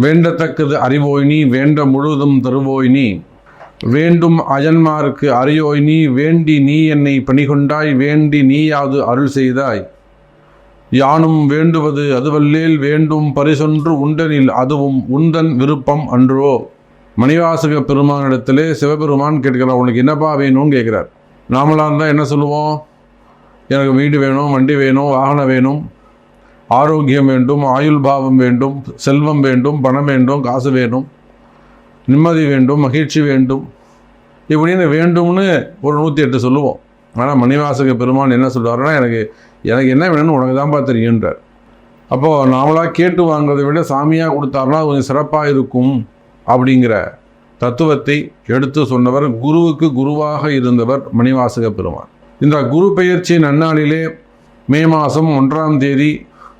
வேண்டத்தக்கது அறிவோய் நீ வேண்ட முழுதும் தருவோய் நீ. வேண்டும் அயன்மார்க்கு அறியோய் நீ வேண்டி நீ என்னை பணிகொண்டாய் வேண்டி நீயாது அருள் செய்தாய். யானும் வேண்டுவது அதுவல்லேல் வேண்டும் பரிசொன்று உண்டனில் அதுவும் உந்தன் விருப்பம் அன்றோ. மணிவாசக பெருமானிடத்திலே சிவபெருமான் கேட்கிறார் உனக்கு என்னப்பா வேணும்னு கேட்குறார். நாமளாக இருந்தால் என்ன சொல்லுவோம்? எனக்கு வீடு வேணும் வண்டி வேணும் வாகனம் வேணும். ஆரோக்கியம் வேண்டும் ஆயுள் பாவம் வேண்டும் செல்வம் வேண்டும் பணம் வேண்டும் காசு வேணும் நிம்மதி வேண்டும் மகிழ்ச்சி வேண்டும். இப்படின்னு வேண்டும்னு ஒரு நூற்றி எட்டு சொல்லுவோம். ஆனால் மணிவாசக பெருமான் என்ன சொல்கிறாருன்னா எனக்கு எனக்கு என்ன வேணும்னு உனக்கு தான்ப்பா தெரியுன்றார் அப்போது நாமளாக கேட்டு வாங்குறதை விட சாமியாக கொடுத்தாருன்னா கொஞ்சம் சிறப்பாக இருக்கும் அப்படிங்கிற தத்துவத்தை எடுத்து சொன்னவர் குருவுக்கு குருவாக இருந்தவர் மணிவாசக பெருமான். இந்த குரு பெயர்ச்சி நன்னாளிலே மே மாதம் ஒன்றாம் தேதி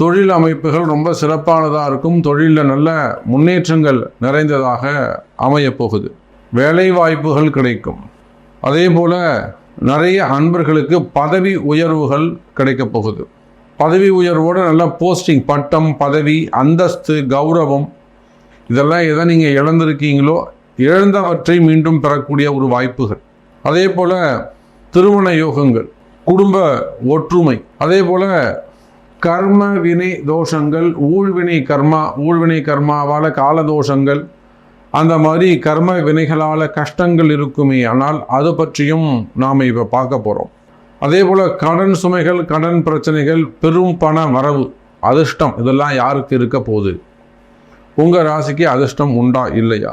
தொழில் அமைப்புகள் ரொம்ப சிறப்பானதாக இருக்கும். தொழிலில் நல்ல முன்னேற்றங்கள் நிறைந்ததாக அமையப்போகுது வேலை வாய்ப்புகள் கிடைக்கும். அதே போல் நிறைய அன்பர்களுக்கு பதவி உயர்வுகள் கிடைக்கப் போகுது. பதவி உயர்வோடு நல்ல போஸ்டிங் பட்டம் பதவி அந்தஸ்து கௌரவம் இதெல்லாம் எதை நீங்கள் இழந்திருக்கீங்களோ இழந்தவற்றை மீண்டும் பெறக்கூடிய ஒரு வாய்ப்புகள். அதே போல் திருமண யோகங்கள் குடும்ப ஒற்றுமை அதே போல் கர்ம வினை தோஷங்கள் ஊழ்வினை கர்மா ஊழ்வினை கர்மாவால் கால தோஷங்கள் அந்த மாதிரி கர்ம வினைகளால் கஷ்டங்கள் இருக்குமே. ஆனால் அது பற்றியும் நாம் இப்போ பார்க்க போகிறோம் அதே போல் கடன் சுமைகள் கடன் பிரச்சனைகள் பெரும் பண வரவு அதிர்ஷ்டம் இதெல்லாம் யாருக்கு இருக்க போகுது? உங்கள் ராசிக்கு அதிர்ஷ்டம் உண்டா இல்லையா?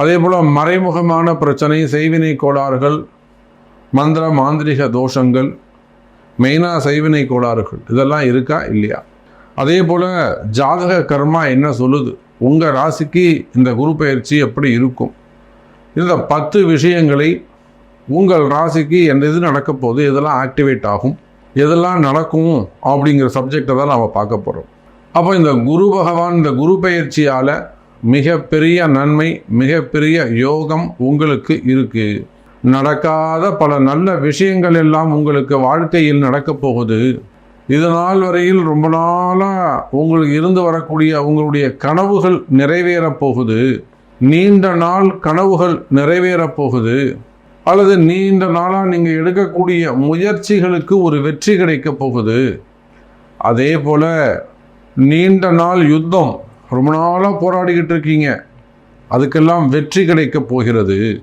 அதே போல் மறைமுகமான பிரச்சனை செய்வினை கோளாறுகள் மந்திர மாந்திரிக தோஷங்கள் மெயினாக சைவினை கோளாறுகள். இதெல்லாம் இருக்கா? இல்லையா? அதே போல் ஜாதக கர்மா என்ன சொல்லுது? உங்கள் ராசிக்கு இந்த குரு பயிற்சி எப்படி இருக்கும்? இந்த பத்து விஷயங்களை உங்கள் ராசிக்கு எந்த இது நடக்க போகுது? இதெல்லாம் ஆக்டிவேட் ஆகும்? எதெல்லாம் நடக்கும்? அப்படிங்கிற சப்ஜெக்டை தான் நாம் பார்க்க போகிறோம் அப்போ இந்த குரு பகவான் இந்த குரு பயிற்சியால் மிகப்பெரிய நன்மை மிகப்பெரிய யோகம் உங்களுக்கு இருக்குது நடக்காத பல நல்ல விஷயங்கள் எல்லாம் உங்களுக்கு வாழ்க்கையில் நடக்கப் போகுது. இது நாள் வரையில் ரொம்ப நாளாக உங்களுக்கு இருந்து வரக்கூடிய உங்களுடைய கனவுகள் நிறைவேறப் போகுது. நீண்ட நாள் கனவுகள் நிறைவேறப் போகுது. அல்லது நீண்ட நாளாக நீங்கள் எடுக்கக்கூடிய முயற்சிகளுக்கு ஒரு வெற்றி கிடைக்கப் போகுது. அதே போல் நீண்ட நாள் யுத்தம் ரொம்ப நாளாக போராடிக்கிட்டு இருக்கீங்க. அதுக்கெல்லாம் வெற்றி கிடைக்கப் போகிறது.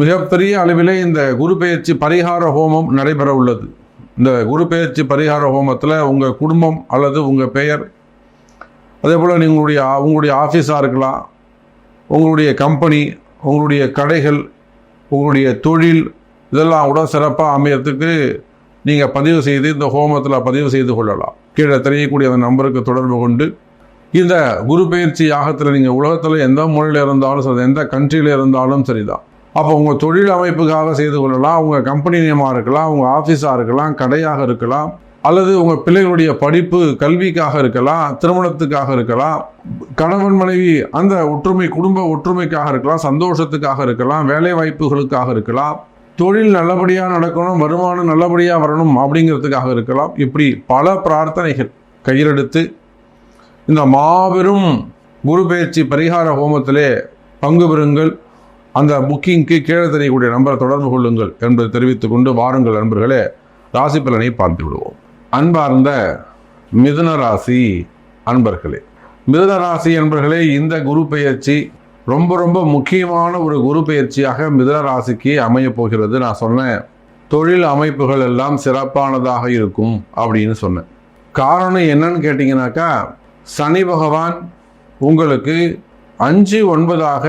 மிகப்பெரிய அளவிலே இந்த குரு பெயர்ச்சி பரிகார ஹோமம் நடைபெற உள்ளது. இந்த குரு பெயர்ச்சி பரிகார ஹோமத்தில் உங்கள் குடும்பம் அல்லது உங்கள் பெயர் அதே போல் நீங்களுடைய உங்களுடைய ஆஃபீஸாக இருக்கலாம் உங்களுடைய கம்பெனி உங்களுடைய கடைகள் உங்களுடைய தொழில் இதெல்லாம் கூட சிறப்பாக அமையறதுக்கு நீங்கள் பதிவு செய்து இந்த ஹோமத்தில் பதிவு செய்து கொள்ளலாம். கீழே தெரியக்கூடிய அந்த நம்பருக்கு தொடர்பு கொண்டு இந்த குரு பயிற்சி யாகத்தில் நீங்கள் உலகத்தில் எந்த மொழியில் இருந்தாலும் சரி எந்த கண்ட்ரியில் இருந்தாலும் சரிதான். அப்போ உங்கள் தொழில் அமைப்புக்காக செய்து கொள்ளலாம் உங்கள் கம்பெனி நேமாக இருக்கலாம் உங்கள் ஆஃபீஸாக இருக்கலாம் கடையாக இருக்கலாம் அல்லது உங்கள் பிள்ளைகளுடைய படிப்பு கல்விக்காக இருக்கலாம் திருமணத்துக்காக இருக்கலாம் கணவன் மனைவி அந்த ஒற்றுமை குடும்ப ஒற்றுமைக்காக இருக்கலாம் சந்தோஷத்துக்காக இருக்கலாம் வேலை வாய்ப்புகளுக்காக இருக்கலாம் தொழில் நல்லபடியாக நடக்கணும் வருமானம் நல்லபடியாக வரணும் அப்படிங்கிறதுக்காக இருக்கலாம். இப்படி பல பிரார்த்தனைகள் கையிலெடுத்து இந்த மாபெரும் குரு பயிற்சி பரிகார ஹோமத்திலே பங்கு பெறுங்கள். அந்த புக்கிங்க்கு கீழே தெரியக்கூடிய நம்பரை தொடர்பு கொள்ளுங்கள் என்பதை தெரிவித்துக் கொண்டு வாருங்கள் நண்பர்களே. ராசி பலனை பார்த்து விடுவோம். அன்பார்ந்த மிதுன ராசி அன்பர்களே. மிதுன ராசி அன்பர்களே இந்த குரு பெயர்ச்சி ரொம்ப ரொம்ப முக்கியமான ஒரு குரு பெயர்ச்சியாக மிதுன ராசிக்கு அமையப் போகிறது. நான் சொன்னேன் தொழில் அமைப்புகள் எல்லாம் சிறப்பானதாக இருக்கும் அப்படின்னு சொன்னேன். காரணம் என்னன்னு கேட்டிங்கனாக்கா சனி பகவான் உங்களுக்கு அஞ்சு ஒன்பதாக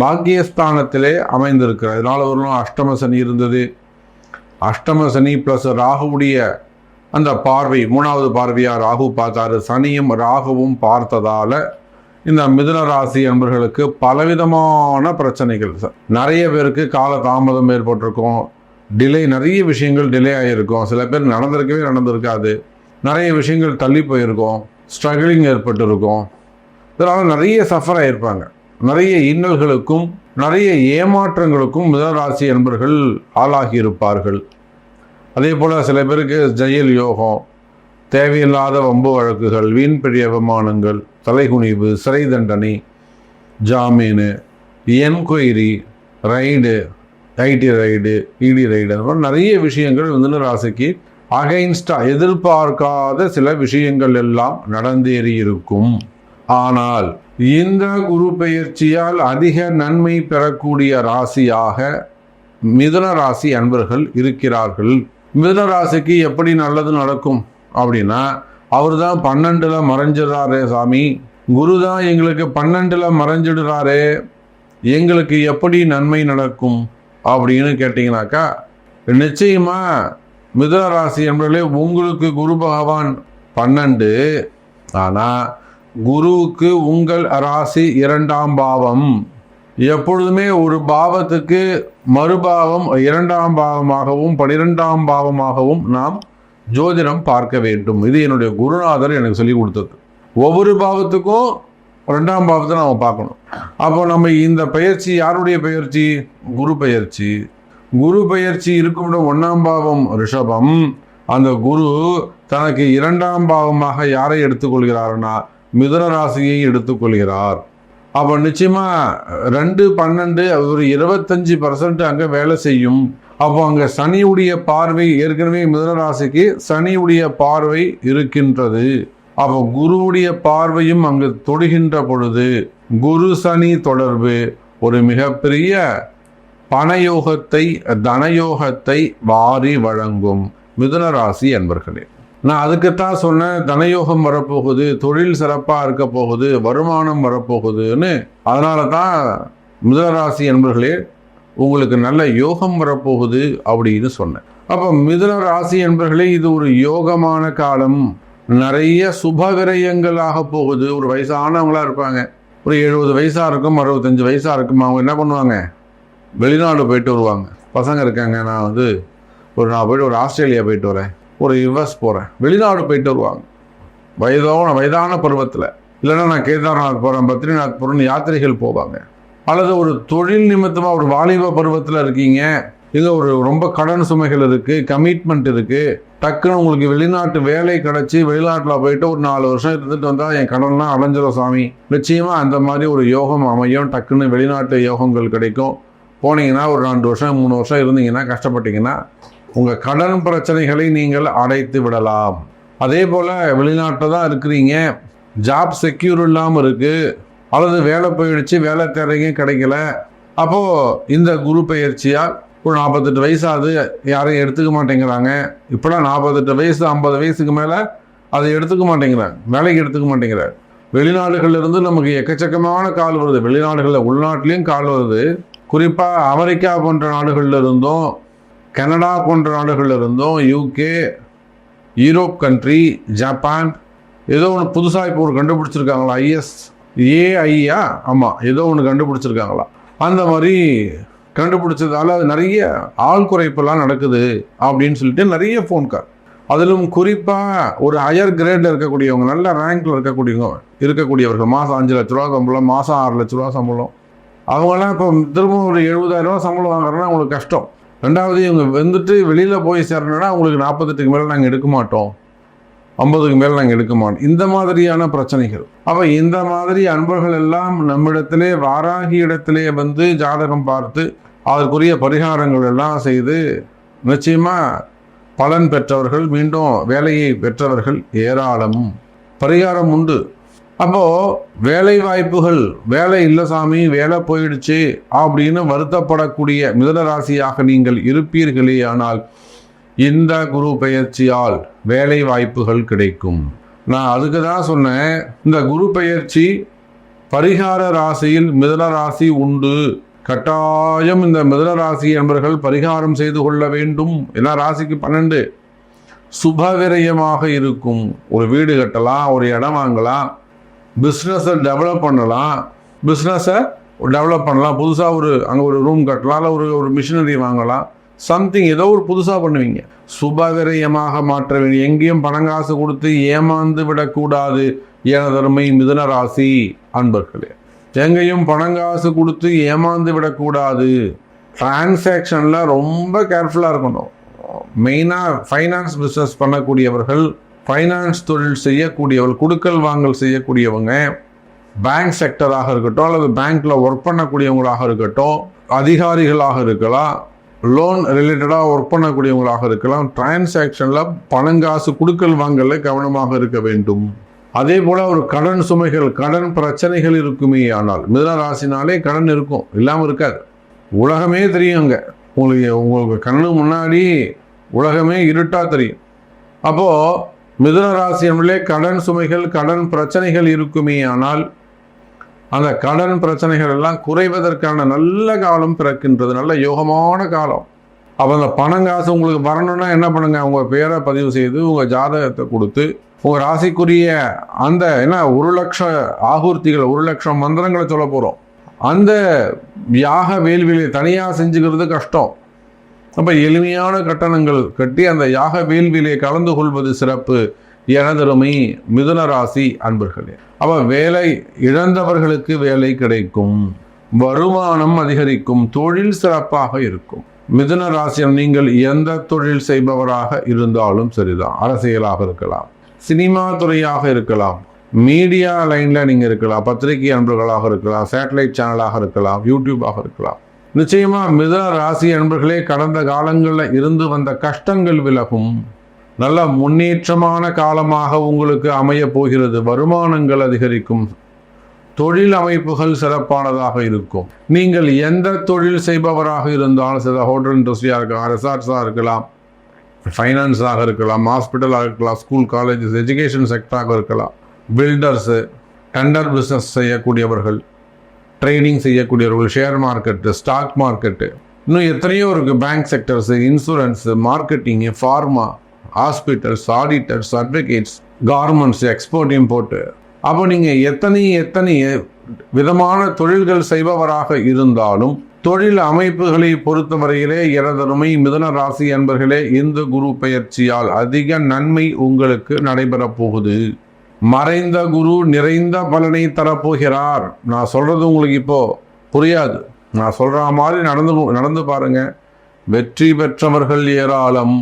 பாக்கியஸ்தானத்திலே அமைந்திருக்கிறார். இதனால் வரலாம் அஷ்டம சனி இருந்தது. அஷ்டம சனி ப்ளஸ் ராகுவுடைய அந்த பார்வை மூணாவது பார்வையாக ராகு பார்த்தாரு. சனியும் ராகுவும் பார்த்ததால் இந்த மிதுன ராசி என்பர்களுக்கு பலவிதமான பிரச்சனைகள். நிறைய பேருக்கு கால தாமதம் ஏற்பட்டிருக்கும். டிலே நிறைய விஷயங்கள் டிலே ஆகியிருக்கும் சில பேர் நடந்திருக்கவே நடந்திருக்காது. நிறைய விஷயங்கள் தள்ளி போயிருக்கும். ஸ்ட்ரகிளிங் ஏற்பட்டிருக்கும். இதனால் நிறைய சஃபர் ஆகியிருப்பாங்க நிறைய இன்னல்களுக்கும் நிறைய ஏமாற்றங்களுக்கும் மிதனராசி என்பர்கள் ஆளாகி இருப்பார்கள் அதே போல் சில பேருக்கு ஜெயில் யோகம் தேவையில்லாத வம்பு வழக்குகள் வீண் பெரிய அவமானங்கள் தலைகுனிவு சிறை தண்டனை ஜாமீனு enquiry raid IT raid ED raid அந்த மாதிரி நிறைய விஷயங்கள் மிதனராசிக்கு ராசிக்கு எதிர்பார்க்காத சில விஷயங்கள் எல்லாம் நடந்தேறி இருக்கும் ஆனால் இந்த குரு பெயர்ச்சியால் அதிக நன்மை பெறக்கூடிய ராசியாக மிதுன ராசி அன்பர்கள் இருக்கிறார்கள். மிதுன ராசிக்கு எப்படி நல்லது நடக்கும் அப்படின்னா அவர் தான் பன்னெண்டுல மறைஞ்சிடுறாரே சாமி. குரு தான் எங்களுக்கு பன்னெண்டுல மறைஞ்சிடுறாரே. எங்களுக்கு எப்படி நன்மை நடக்கும் அப்படின்னு கேட்டிங்கனாக்கா நிச்சயமா மிதுன ராசி என்பவர்களே உங்களுக்கு குரு பகவான் பன்னெண்டு. ஆனால் குருவுக்கு உங்கள் ராசி இரண்டாம் பாவம். எப்பொழுதுமே ஒரு பாவத்துக்கு மறுபாவம் இரண்டாம் பாவமாகவும் பனிரெண்டாம் பாவமாகவும் நாம் ஜோதிடம் பார்க்க வேண்டும். இது என்னுடைய குருநாதர் எனக்கு சொல்லி கொடுத்தது. ஒவ்வொரு பாவத்துக்கும் ரெண்டாம் பாவத்தை நாம் பார்க்கணும். அப்போ நம்ம இந்த பயிற்சி யாருடைய பயிற்சி குரு பயிற்சி குரு பயிற்சி இருக்கும் ஒன்றாம் பாவம் ரிஷபம். அந்த குரு தனக்கு இரண்டாம் பாவமாக யாரை எடுத்துக்கொள்கிறார்னா மிதுன ராசியை எடுத்துக்கொள்கிறார். அப்போ நிச்சயமாக ரெண்டு பன்னெண்டு ஒரு இருபத்தஞ்சு பர்சன்ட் அங்கே வேலை செய்யும். அப்போ அங்கே சனியுடைய பார்வை ஏற்கனவே மிதுன ராசிக்கு சனியுடைய பார்வை இருக்கின்றது. அப்போ குருவுடைய பார்வையும் அங்கு தொடுகின்ற பொழுது குரு சனி தொடர்பு ஒரு மிகப்பெரிய பணயோகத்தை தனயோகத்தை வாரி வழங்கும் மிதுன ராசி என்பர்களே நான் அதுக்குத்தான் சொன்னேன் தனயோகம் வரப்போகுது தொழில் சிறப்பாக இருக்க போகுது வருமானம் வரப்போகுதுன்னு. அதனால தான் மிதனராசி என்பர்களே உங்களுக்கு நல்ல யோகம் வரப்போகுது அப்படின்னு சொன்னேன். அப்போ மிதன ராசி என்பர்களே இது ஒரு யோகமான காலம். நிறைய சுப விரயங்களாக போகுது. ஒரு வயசானவங்களா இருப்பாங்க. ஒரு எழுபது வயசாக இருக்கும் அறுபத்தஞ்சு வயசாக இருக்கும் அவங்க என்ன பண்ணுவாங்க? வெளிநாடு போயிட்டு வருவாங்க. பசங்க இருக்காங்க நான் வந்து ஒரு நான் போயிட்டு ஒரு ஆஸ்திரேலியா போயிட்டு வரேன். ஒரு யுஎஸ் போகிறேன் வெளிநாடு போயிட்டு வருவாங்க. வயதான வயதான பருவத்தில். இல்லைன்னா நான் கேதார்நாத் போகிறேன் பத்ரிநாத் போகிறேன்னு யாத்திரைகள் போவாங்க. அல்லது ஒரு தொழில் நிமித்தமாக ஒரு வாலிப பருவத்தில் இருக்கீங்க. இங்கே ஒரு ரொம்ப கடன் சுமைகள் இருக்குது கமிட்மெண்ட் இருக்குது டக்குன்னு உங்களுக்கு வெளிநாட்டு வேலை கிடச்சி வெளிநாட்டில் போயிட்டு ஒரு நாலு வருஷம் இருந்துட்டு வந்தால் என் கடன்லாம் அலைஞ்சிரும் சாமி. நிச்சயமாக அந்த மாதிரி ஒரு யோகம் அமையும். டக்குன்னு வெளிநாட்டு யோகங்கள் கிடைக்கும். போனீங்கன்னா ஒரு ரெண்டு வருஷம் மூணு வருஷம் இருந்தீங்கன்னா கஷ்டப்பட்டீங்கன்னா உங்கள் கடன் பிரச்சனைகளை நீங்கள் அடைத்து விடலாம். அதே போல் வெளிநாட்டில் தான் இருக்கிறீங்க. ஜாப் செக்யூர் இல்லாமல் இருக்குது அல்லது வேலை போயிடுச்சு வேலை தேடுறீங்க கிடைக்கல. அப்போது இந்த குரு பயிற்சியால் ஒரு நாற்பத்தெட்டு வயசாகுது. யாரையும் எடுத்துக்க மாட்டேங்கிறாங்க. இப்போலாம் நாற்பத்தெட்டு வயசு ஐம்பது வயசுக்கு மேலே அதை எடுத்துக்க மாட்டேங்கிறாங்க. வேலைக்கு எடுத்துக்க மாட்டேங்கிறார் வெளிநாடுகளிலிருந்து நமக்கு எக்கச்சக்கமான கால் வருது. வெளிநாடுகளில் உள்நாட்டிலையும் கால் வருது. குறிப்பாக அமெரிக்கா போன்ற நாடுகளில் இருந்தும் கனடா போன்ற நாடுகள்ல இருந்தும் யூகே யூரோப் கண்ட்ரி ஜப்பான் ஏதோ ஒன்று புதுசாக இப்போ ஒரு கண்டுபிடிச்சிருக்காங்களா? ஐஎஸ் ஏஐயா ஆமாம் ஏதோ ஒன்று கண்டுபிடிச்சிருக்காங்களா? அந்த மாதிரி கண்டுபிடிச்சதால அது நிறைய ஆள் குறைப்பெல்லாம் நடக்குது அப்படின்னு சொல்லிட்டு நிறைய ஃபோன் கால் அதிலும் குறிப்பாக ஒரு ஹையர் கிரேடில் இருக்கக்கூடியவங்க நல்ல ரேங்கில் இருக்கக்கூடியவங்க இருக்கக்கூடியவர்கள் மாதம் அஞ்சு லட்ச ரூபா சம்பளம் மாதம் ஆறு லட்ச ரூபா சம்பளம். அவங்களாம் இப்போ திரும்ப ஒரு எழுபதாயிரம் ரூபா சம்பளம் வாங்குறதுனா அவங்களுக்கு கஷ்டம். ரெண்டாவது இவங்க வந்துட்டு வெளியில் போய் சேரணுன்னா அவங்களுக்கு நாற்பத்தெட்டுக்கு மேலே நாங்கள் எடுக்க மாட்டோம். ஐம்பதுக்கு மேல் நாங்கள் எடுக்க மாட்டோம். இந்த மாதிரியான பிரச்சனைகள். அப்போ இந்த மாதிரி அன்பர்கள் எல்லாம் நம்மிடத்திலே வாராகி இடத்திலே வந்து ஜாதகம் பார்த்து அதற்குரிய பரிகாரங்கள் எல்லாம் செய்து நிச்சயமாக பலன் பெற்றவர்கள் மீண்டும் வேலையை பெற்றவர்கள் ஏராளம். பரிகாரம் உண்டு. அப்போது வேலை வாய்ப்புகள் வேலை இல்லை சாமி வேலை போயிடுச்சு அப்படின்னு வருத்தப்படக்கூடிய மிதனராசியாக நீங்கள் இருப்பீர்களே ஆனால் இந்த குரு பெயர்ச்சியால் வேலை வாய்ப்புகள் கிடைக்கும். நான் அதுக்கு தான் சொன்னேன் இந்த குரு பெயர்ச்சி பரிகார ராசியில் மிதன ராசி உண்டு. கட்டாயம் இந்த மிதன ராசி என்பவர்கள் பரிகாரம் செய்து கொள்ள வேண்டும். எல்லா ராசிக்கு பன்னெண்டு. சுபவிரயமாக இருக்கும். ஒரு வீடு கட்டலாம் ஒரு இடம் வாங்கலாம். பிஸ்னஸை டெவலப் பண்ணலாம். பிஸ்னஸை டெவலப் பண்ணலாம். புதுசாக ஒரு அங்கே ஒரு ரூம் கட்டலாம். இல்லை ஒரு ஒரு மிஷினரி வாங்கலாம். சம்திங் ஏதோ ஒரு புதுசாக பண்ணுவீங்க. சுபவிரயமாக மாற்ற வேண்டும் எங்கேயும் பணங்காசு கொடுத்து ஏமாந்து விடக்கூடாது எனதருமை மிதுன ராசி அன்பர்களே. எங்கேயும் பணங்காசு கொடுத்து ஏமாந்து விடக்கூடாது. டிரான்சாக்ஷனில் ரொம்ப கேர்ஃபுல்லாக இருக்கணும். மெயினாக ஃபைனான்ஸ் பிஸ்னஸ் பண்ணக்கூடியவர்கள் ஃபைனான்ஸ் தொழில் செய்யக்கூடியவர்கள் குடுக்கல் வாங்கல் செய்யக்கூடியவங்க பேங்க் செக்டராக இருக்கட்டும் அல்லது பேங்க்கில் ஒர்க் பண்ணக்கூடியவங்களாக இருக்கட்டும் அதிகாரிகளாக இருக்கலாம் லோன் ரிலேட்டடாக ஒர்க் பண்ணக்கூடியவங்களாக இருக்கலாம் டிரான்சாக்ஷனில் பணங்காசு கொடுக்கல் வாங்கல கவனமாக இருக்க வேண்டும். அதே போல் ஒரு கடன் சுமைகள் கடன் பிரச்சனைகள் இருக்குமே ஆனால் மிதன ராசினாலே கடன் இருக்கும் இல்லாமல் இருக்காது. உலகமே தெரியும் அங்கே. உங்களுக்கு உங்களுக்கு கண்ணு முன்னாடி உலகமே இருட்டாக தெரியும். அப்போது மிதுனராசியமிலே கடன் சுமைகள் கடன் பிரச்சனைகள் இருக்குமே ஆனால் அந்த கடன் பிரச்சனைகள் எல்லாம் குறைவதற்கான நல்ல காலம் பிறக்கின்றது. நல்ல யோகமான காலம். அப்போ அந்த பணம் காசு உங்களுக்கு வரணும்னா என்ன பண்ணுங்கள் உங்கள் பேரை பதிவு செய்து உங்கள் ஜாதகத்தை கொடுத்து உங்கள் ராசிக்குரிய அந்த என்ன ஒரு லட்சம் ஆகூர்த்திகள் ஒரு லட்சம் மந்திரங்களை சொல்ல போகிறோம் அந்த யாக வேள்வியை தனியாக செஞ்சுக்கிறது கஷ்டம். அப்போ எளிமையான கட்டணங்கள் கட்டி அந்த யாக வேள்வியிலே கலந்து கொள்வது சிறப்பு. எனதருமை மிதுன ராசி அன்பர்களே அப்போ வேலை இழந்தவர்களுக்கு வேலை கிடைக்கும். வருமானம் அதிகரிக்கும். தொழில் சிறப்பாக இருக்கும். மிதுன ராசியம் நீங்கள் எந்த தொழில் செய்பவராக இருந்தாலும் சரிதான். அரசியலாக இருக்கலாம். சினிமா துறையாக இருக்கலாம். மீடியா லைனில் நீங்கள் இருக்கலாம். பத்திரிகை அன்பர்களாக இருக்கலாம். சேட்டலைட் சேனலாக இருக்கலாம். யூடியூபாக இருக்கலாம். நிச்சயமா மிதுன ராசி அன்பர்களே கடந்த காலங்களில் இருந்து வந்த கஷ்டங்கள் விலகும். நல்ல முன்னேற்றமான காலமாக உங்களுக்கு அமைய போகிறது. வருமானங்கள் அதிகரிக்கும். தொழில் அமைப்புகள் சிறப்பானதாக இருக்கும். நீங்கள் எந்த தொழில் செய்பவராக இருந்தாலும் சில ஹோட்டல் இண்டஸ்ட்ரியாக இருக்கலாம் ரெசார்ட்ஸாக இருக்கலாம் ஃபைனான்ஸாக இருக்கலாம் ஹாஸ்பிட்டலாக இருக்கலாம் ஸ்கூல் காலேஜஸ் எஜுகேஷன் செக்டராக இருக்கலாம். பில்டர்ஸு டெண்டர் பிஸ்னஸ் செய்யக்கூடியவர்கள். ட்ரேடிங் செய்யக்கூடியவர்கள் ஷேர் மார்க்கெட்டு ஸ்டாக் மார்க்கெட்டு இன்னும் எத்தனையோ இருக்குது bank sectors insurance marketing pharma hospitals auditors advocates garments export import அப்போ நீங்கள் எத்தனை எத்தனை விதமான தொழில்கள் செய்பவராக இருந்தாலும் தொழில் அமைப்புகளை பொறுத்தவரையிலே எனதருமை மிதன ராசி என்பர்களே இந்த குரு பெயர்ச்சியால் அதிக நன்மை உங்களுக்கு நடைபெறப் போகுது மறைந்த குரு நிறைந்த பலனை தரப்போகிறார். நான் சொல்கிறது உங்களுக்கு இப்போது புரியாது. நான் சொல்கிற மாதிரி நடந்து நடந்து பாருங்கள் வெற்றி பெற்றவர்கள் ஏராளம்.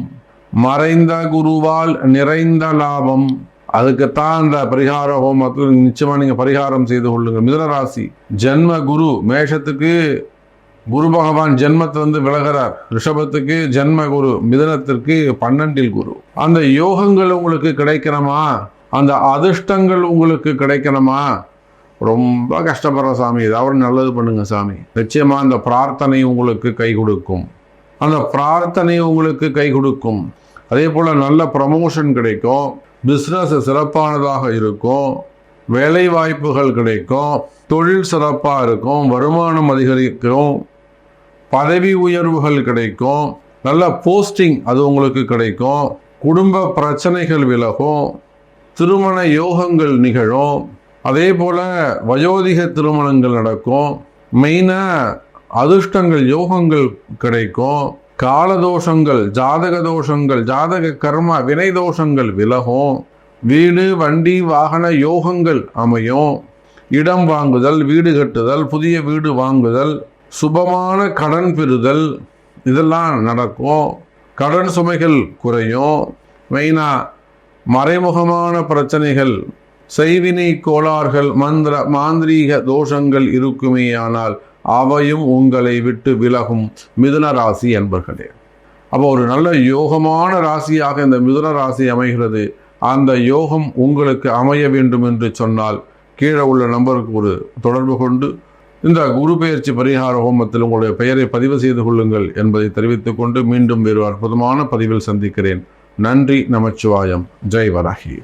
மறைந்த குருவால் நிறைந்த லாபம். அதுக்குத்தான் அந்த பரிகார ஹோமத்தில் நிச்சயமாக நீங்கள் பரிகாரம் செய்து கொள்ளுங்கள் மிதனராசி ஜென்ம குரு மேஷத்துக்கு குரு பகவான் ஜென்மத்திலிருந்து விலகிறார். ரிஷபத்துக்கு ஜென்ம குரு மிதனத்திற்கு பன்னெண்டில் குரு. அந்த யோகங்கள் உங்களுக்கு கிடைக்கணுமா? அந்த அதிர்ஷ்டங்கள் உங்களுக்கு கிடைக்கணுமா? ரொம்ப கஷ்டப்படுற சாமி. ஏதாவது நல்லது பண்ணுங்க சாமி. நிச்சயமாக அந்த பிரார்த்தனை உங்களுக்கு கை கொடுக்கும். அந்த பிரார்த்தனை உங்களுக்கு கை கொடுக்கும். அதே போல் நல்ல ப்ரமோஷன் கிடைக்கும். பிஸ்னஸ் சிறப்பானதாக இருக்கும். வேலை வாய்ப்புகள் கிடைக்கும். தொழில் சிறப்பாக இருக்கும். வருமானம் அதிகரிக்கும். பதவி உயர்வுகள் கிடைக்கும். நல்ல போஸ்டிங் அது உங்களுக்கு கிடைக்கும். குடும்ப பிரச்சனைகள் விலகும். திருமண யோகங்கள் நிகழும். அதே போல் வயோதிக திருமணங்கள் நடக்கும். மெயினாக அதிர்ஷ்டங்கள் யோகங்கள் கிடைக்கும். காலதோஷங்கள் ஜாதக தோஷங்கள் ஜாதக கர்ம வினை தோஷங்கள் விலகும். வீடு வண்டி வாகன யோகங்கள் அமையும். இடம் வாங்குதல் வீடு கட்டுதல் புதிய வீடு வாங்குதல் சுபமான கடன் பெறுதல் இதெல்லாம் நடக்கும். கடன் சுமைகள் குறையும். மெயினாக மறைமுகமான பிரச்சனைகள் செய்வினை கோளாறுகள் மந்திர மாந்திரீக தோஷங்கள் இருக்குமேயானால் அவையும் உங்களை விட்டு விலகும் மிதுன ராசி என்பர்களே அப்போ ஒரு நல்ல யோகமான ராசியாக இந்த மிதுன ராசி அமைகிறது. அந்த யோகம் உங்களுக்கு அமைய வேண்டும் என்று சொன்னால் கீழே உள்ள நம்பருக்கு ஒரு தொடர்பு கொண்டு இந்த குரு பெயர்ச்சி பரிகார ஹோமத்தில் உங்களுடைய பெயரை பதிவு செய்து கொள்ளுங்கள் என்பதை தெரிவித்துக் கொண்டு மீண்டும் வேறு அற்புதமான பதிவில் சந்திக்கிறேன். நன்றி நமச்சிவாயம். ஜெய் வராகி.